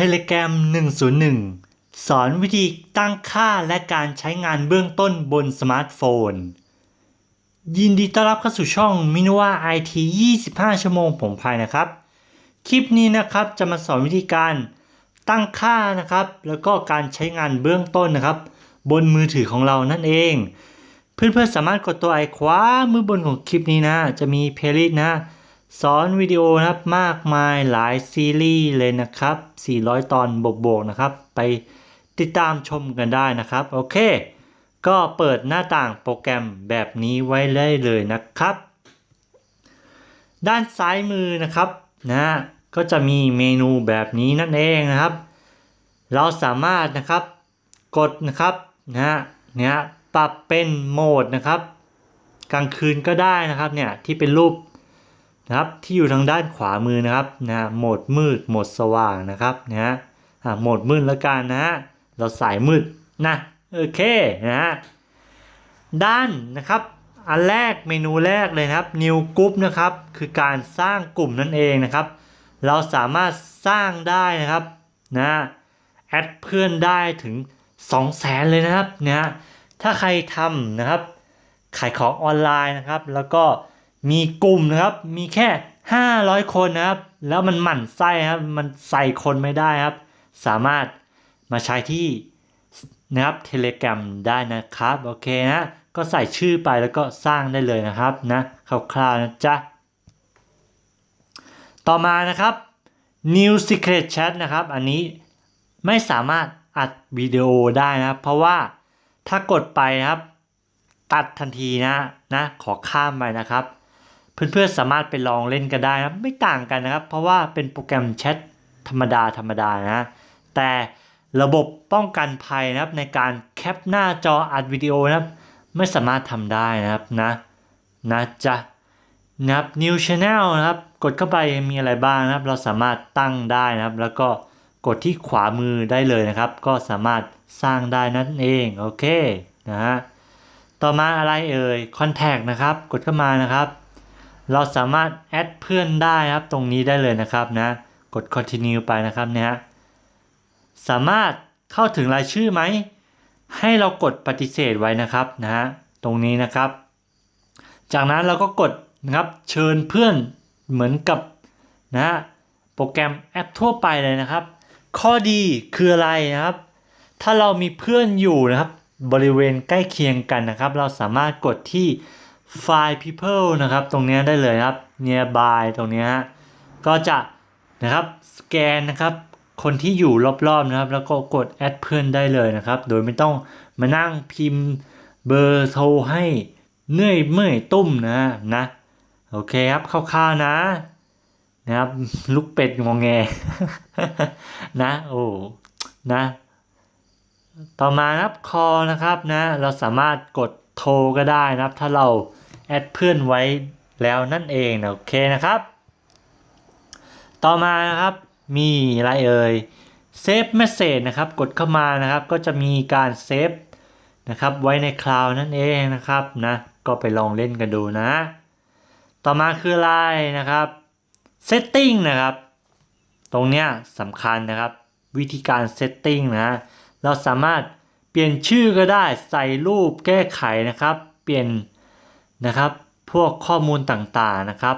Telegram 101 สอนวิธีตั้งค่าและการใช้งานเบื้องต้นบนสมาร์ทโฟน ยินดีต้อนรับเข้าสู่ช่องมินว่า IT 25 ชั่วโมงผมภายนะครับ คลิปนี้นะครับจะมาสอนวิธีการตั้งค่านะครับ แล้วก็การใช้งานเบื้องต้นนะครับ บนมือถือของเรานั่นเอง เพื่อนๆสามารถกดตัวไอขวามือบนของคลิปนี้นะ จะมีเพลย์ลิสต์นะ สอนวิดีโอนะครับมากมายหลายซีรีส์เลยนะครับ 400 ตอนบวกๆนะครับ ไปติดตามชมกันได้นะครับ โอเค ก็เปิดหน้าต่างโปรแกรมแบบนี้ไว้ได้เลยนะครับ ด้านซ้ายมือนะครับนะก็จะมีเมนูแบบนี้นั่นเองนะครับ เราสามารถนะครับกดนะครับนะเนี่ยปรับเป็นโหมดนะครับ กลางคืนก็ได้นะครับเนี่ยที่เป็นรูป นะครับที่อยู่ทางด้านขวามือนะครับนะโหมดมืดโหมดสว่างนะครับนะอ่าโหมดมืดแล้วกันนะฮะเราสายมืดนะโอเคนะด้านนะครับอันแรกเมนูแรกเลยนะครับ New Group นะครับคือการสร้างกลุ่มนั่นเองนะครับ เราสามารถสร้างได้นะครับนะแอดเพื่อนได้ถึง 2 0 0แสนเลยนะครับนะถ้าใครทำนะครับขายของออนไลน์นะครับ แล้วก็ มีกลุ่มนะครับ มีแค่ 500 คนนะครับ แล้วมันหมั่นไส้ครับ มันใส่คนไม่ได้ครับ สามารถมาใช้ที่นะครับ Telegram ได้นะครับ โอเคนะ ก็ใส่ชื่อไปแล้วก็สร้างได้เลยนะครับนะคร่าวๆนะจ๊ะ ต่อมานะครับ New Secret Chat นะครับ อันนี้ไม่สามารถอัดวิดีโอได้นะครับเพราะว่าถ้ากดไปนะครับ ตัดทันทีนะนะขอข้ามไปนะครับ เพื่อนๆสามารถไปลองเล่นกันได้นะไม่ต่างกันนะครับ เพราะว่าเป็นโปรแกรมแชทธรรมดาธรรมดานะแต่ระบบป้องกันภัยนะครับในการแคปหน้าจออัดวิดีโอนะครับไม่สามารถทำได้นะครับนะนะจ๊ะนะครับ New Channel นะครับ กดเข้าไปมีอะไรบ้างนะครับ เราสามารถตั้งได้นะครับ แล้วก็กดที่ขวามือได้เลยนะครับ ก็สามารถสร้างได้นั่นเองโอเคนะฮะต่อมาอะไรเอ่ย Contact นะครับ กดเข้ามานะครับ เราสามารถแอดเพื่อนได้ครับตรงนี้ได้เลยนะครับนะ กด continue ไปนะครับเนี่ยสามารถเข้าถึงรายชื่อไหม ให้เรากดปฏิเสธไว้นะครับนะฮะตรงนี้นะครับ จากนั้นเราก็กดนะครับเชิญเพื่อนเหมือนกับนะฮะโปรแกรมแอปทั่วไปเลยนะครับ ข้อดีคืออะไรนะครับ ถ้าเรามีเพื่อนอยู่นะครับ บริเวณใกล้เคียงกันนะครับ เราสามารถกดที่ Find People นะครับ ตรงนี้ได้เลยครับ Nearby ตรงนี้ฮะก็จะนะครับสแกนนะครับ คนที่อยู่รอบๆนะครับ แล้วก็กดแอดเพื่อนได้เลยนะครับ โดยไม่ต้องมานั่งพิมพ์เบอร์โทรให้เหนื่อยเมื่อยตุ้มนะนะ โอเคครับคร่าวๆนะนะครับลูกเป็ดงองแงนะโอ้นะ ต่อมานะครับคอนะครับนะ เราสามารถกด โทรก็ได้นะครับ ถ้าเราแอดเพื่อนไว้แล้วนั่นเองนะโอเคนะครับ ต่อมานะครับมีอะไรเอ่ยเซฟเมสเซจนะครับกดเข้ามานะครับ ก็จะมีการเซฟนะครับไว้ในคลาวนั่นเองนะครับนะก็ไปลองเล่นกันดูนะ ต่อมาคืออะไรนะครับ Setting นะครับ ตรงเนี้ยสำคัญนะครับ วิธีการ Setting นะเราสามารถ ปลี่ยนชื่อก็ได้ใส่รูปแก้ไขนะครับ เปลี่ยนนะครับพวกข้อมูลต่างๆนะครับ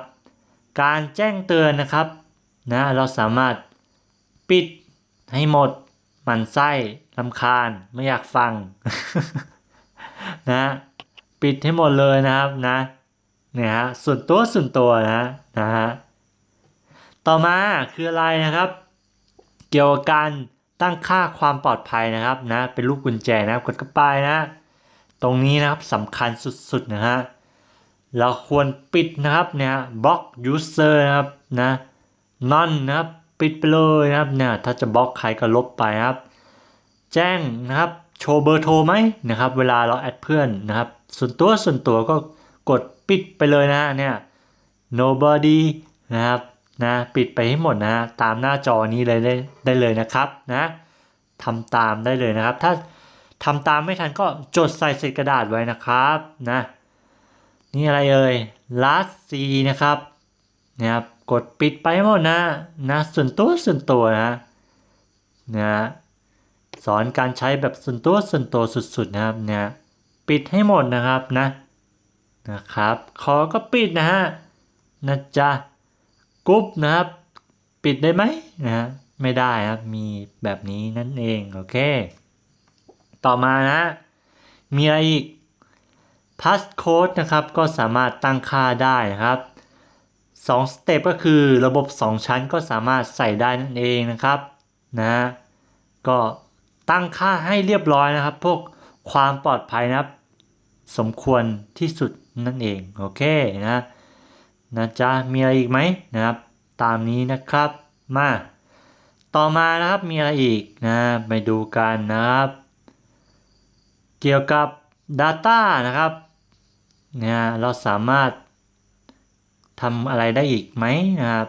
การแจ้งเตือนนะครับนะเราสามารถปิดให้หมดหมันไส้ลำคาญไม่อยากฟังนะปิดให้หมดเลยนะครับนะเนี่ยฮะส่วนตัวส่วนตัวนะนะฮะต่อมาคืออะไรนะครับ เกี่ยวกับการ ตั้งค่าความปลอดภัยนะครับนะเป็นลูกกุญแจนะกดเข้าไปนะ ตรงนี้นะครับสำคัญสุดๆนะฮะเราควรปิดนะครับเนี่ยบล็อกยูเซอร์นะครับนะนอนนะครับปิดไปเลยนะครับเนี่ยถ้าจะบล็อกใครก็ลบไปนะครับ แจ้งนะครับโชว์เบอร์โทรไหมนะครับ เวลาเราแอดเพื่อนนะครับ ส่วนตัวส่วนตัวก็กดปิดไปเลยนะเนี่ย nobody นะครับ นะปิดไปให้หมดนะตามหน้าจอนี้เลยได้ได้เลยนะครับนะทำตามได้เลยนะครับ ถ้าทำตามไม่ทันก็จดใส่เศษกระดาษไว้นะครับนะนี่อะไรเอ่ย last c นะครับนะครับกดปิดไปให้หมดนะนะส่วนตัวส่วนตัวนะนะฮะสอนการใช้แบบส่วนตัวส่วนตัวสุดๆนะครับเนี่ยปิดให้หมดนะครับนะนะครับคอก็ปิดนะฮะนะจ๊ะ กรุ๊ปนะครับ ปิดได้ไหมนะฮะไม่ได้ครับ มีแบบนี้นั่นเอง โอเค ต่อมานะ มีอะไรอีก passcode นะครับ ก็สามารถตั้งค่าได้นะครับ2สเต็ปก็คือระบบ 2 ชั้นก็สามารถใส่ได้นั่นเองนะครับนะก็ตั้งค่าให้เรียบร้อยนะครับ พวกความปลอดภัยนะครับ สมควรที่สุดนั่นเอง โอเคนะ นะจ๊ะมีอะไรอีกไหมนะครับ ตามนี้นะครับมาต่อมานะครับมีอะไรอีกนะไปดูกันนะครับ เกี่ยวกับ Data นะครับเนี่ยเราสามารถทำอะไรได้อีกไหมนะครับ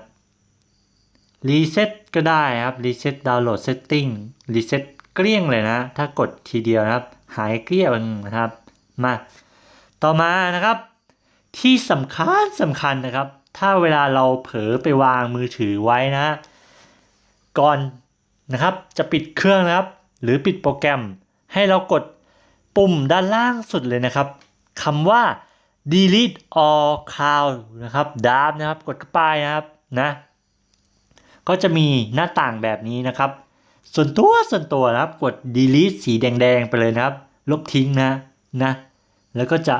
รีเซ็ตก็ได้ครับรีเซ็ตดาวน์โหลดเซตติ้งรีเซ็ตเกลี้ยงเลยนะ ถ้ากดทีเดียวนะครับ หายเกลี้ยงนะครับมาต่อมานะครับ ที่สำคัญสำคัญนะครับ ถ้าเวลาเราเผลอไปวางมือถือไว้นะ ก่อนนะครับจะปิดเครื่องนะครับ หรือปิดโปรแกรม ให้เรากดปุ่มด้านล่างสุดเลยนะครับคำว่า delete all cloud นะครับดาบนะครับ กดเข้าไปนะครับนะก็จะมีหน้าต่างแบบนี้นะครับ ส่วนตัวส่วนตัวนะครับ กด delete สีแดง ๆ ไปเลยนะครับ ลบทิ้งนะนะ แล้วก็จะ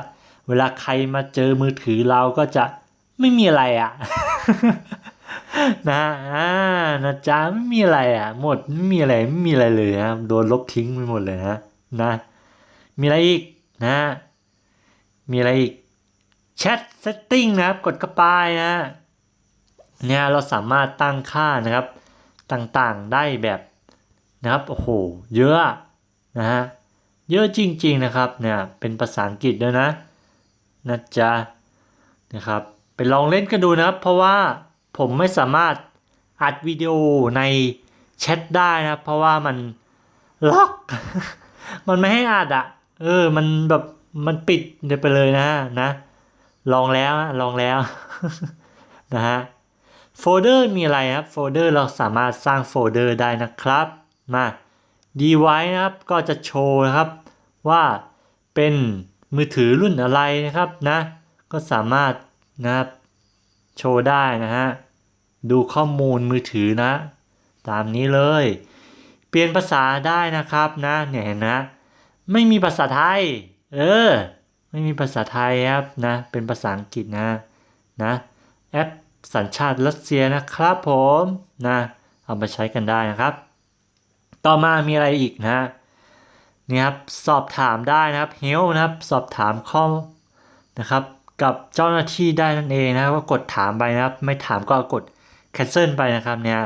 เวลาใครมาเจอมือถือเราก็จะไม่มีอะไรอะ่ะนะอ่านะจ๊ะไม่มีอะไรอะ หมดไม่มีอะไรไม่มีอะไรเลยนะโดนลบทิ้งไปหมดเลยนะนะ มีอะไรอีกนะ มีอะไรอีกแชทเซตติ้งนะครับ กดเข้าไปนะเนี่ยเราสามารถตั้งค่านะครับ ต่างๆได้แบบนะครับโอ้โหเยอะนะฮะเยอะจริง ๆนะครับเนี่ยเป็นภาษาอังกฤษด้วยนะ นะจ๊ะนะครับไปลองเล่นกันดูนะครับ เพราะว่าผมไม่สามารถอัดวิดีโอในแชทได้นะเพราะว่ามันล็อก มันไม่ให้อัดอะเออ มันแบบมันปิดไปเลยนะนะ ลองแล้วลองแล้วนะฮะโฟลเดอร์มีอะไรครับโฟลเดอร์เราสามารถสร้างโฟลเดอร์ได้นะครับมาดีไว้นะครับก็จะโชว์นะครับว่าเป็น มือถือรุ่นอะไรนะครับนะ ก็สามารถนะครับโชว์ได้นะฮะ ดูข้อมูลมือถือนะ ตามนี้เลย เปลี่ยนภาษาได้นะครับนะเนี่ยเห็นนะ ไม่มีภาษาไทย เออ ไม่มีภาษาไทยครับนะ เป็นภาษาอังกฤษนะนะแอปสัญชาติรัสเซียนะครับผมนะเอามาใช้กันได้นะครับ ต่อมามีอะไรอีกนะ นี่ครับสอบถามได้นะครับเฮลนะครับสอบถามข้อนะครับกับเจ้าหน้าที่ได้นั่นเองนะก็กดถามไปนะครับ ไม่ถามก็กด cancel ไปนะครับเนี่ย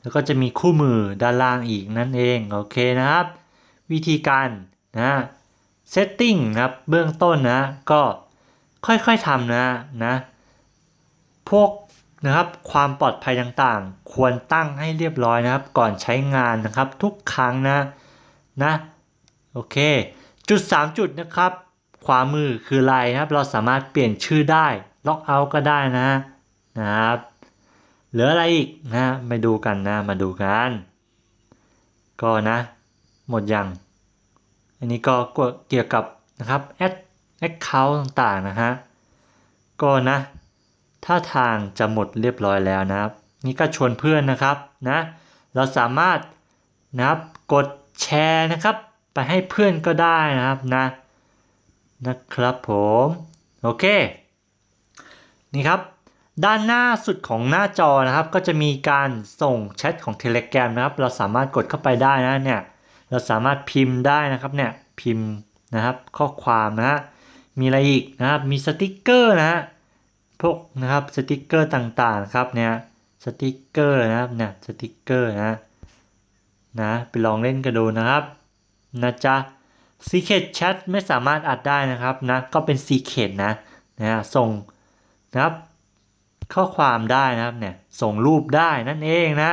แล้วก็จะมีคู่มือด้านล่างอีกนั่นเองโอเคนะครับ วิธีการนะ setting นะครับเบื้องต้นนะก็ค่อยๆทำนะนะพวกนะครับความปลอดภัยต่างๆ ควรตั้งให้เรียบร้อยนะครับ ก่อนใช้งานนะครับทุกครั้งนะนะ โอเค จุด 3 จุดนะครับ ขวามือคืออะไรนะครับ เราสามารถเปลี่ยนชื่อได้ ล็อกเอาท์ก็ได้นะนะครับ เหลืออะไรอีกนะมาดูกันนะ มาดูกัน ก็นะ หมดยัง อันนี้ก็เกี่ยวกับนะครับแอดแอคเคาท์ต่างๆนะฮะ ก็นะ ถ้าทางจะหมดเรียบร้อยแล้วนะครับ นี่ก็ชวนเพื่อนนะครับนะ เราสามารถนะครับกดแชร์นะครับ ไปให้เพื่อนก็ได้นะครับนะ นะครับผม โอเค นี่ครับ ด้านหน้าสุดของหน้าจอนะครับ ก็จะมีการส่งแชทของ Telegram นะครับ เราสามารถกดเข้าไปได้นะเนี่ย เราสามารถพิมพ์ได้นะครับเนี่ย พิมพ์นะครับ ข้อความนะฮะ มีอะไรอีกนะครับ มีสติกเกอร์นะฮะ พวกนะครับสติกเกอร์ต่างๆครับเนี่ยสติกเกอร์นะครับเนี่ยสติกเกอร์นะนะไปลองเล่นกันดูนะครับ นะจ๊ะ Secret Chat ไม่สามารถอัดได้นะครับนะ ก็เป็น Secret นะนะส่งนะครับ ข้อความได้นะครับเนี่ยส่งรูปได้นั่นเองนะ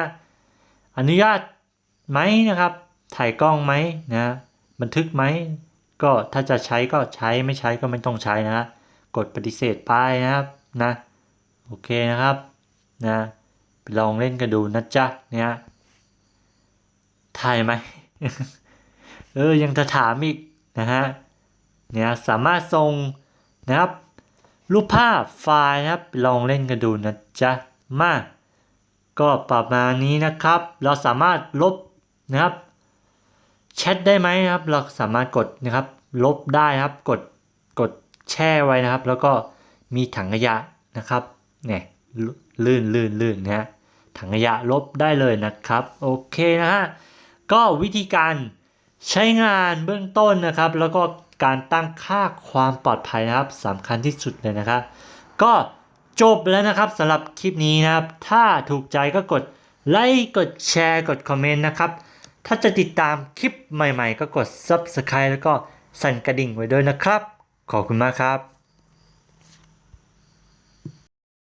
อนุญาตไหมนะครับ ถ่ายกล้องไหมนะบันทึกไหมก็ถ้าจะใช้ก็ใช้ไม่ใช้ก็ไม่ต้องใช้นะกดปฏิเสธไปนะครับนะโอเคนะครับนะไปลองเล่นกันดูนะจ๊ะเนี่ยถ่ายไหม เออยังจะถามอีกนะฮะเนี่ยสามารถส่งนะครับ รูปภาพไฟล์นะครับ ลองเล่นกันดูนะจ๊ะมาก็ประมาณนี้นะครับ เราสามารถลบนะครับแชทได้ไหมนะครับ เราสามารถกดนะครับ ลบได้นะครับ กดกดแช่ไว้นะครับ แล้วก็มีถังขยะนะครับเนี่ยลื่นลื่นลื่นนะฮะถังขยะลบได้เลยนะครับ โอเคนะฮะก็วิธีการ ใช้งานเบื้องต้นนะครับ แล้วก็การตั้งค่าความปลอดภัยนะครับสำคัญที่สุดเลยนะครับ ก็จบแล้วนะครับสำหรับคลิปนี้นะครับ ถ้าถูกใจก็กดไลค์กดแชร์กดคอมเมนต์นะครับ ถ้าจะติดตามคลิปใหม่ๆ ก็กด Subscribe แล้วก็สั่นกระดิ่งไว้ด้วยนะครับ ขอบคุณมากครับ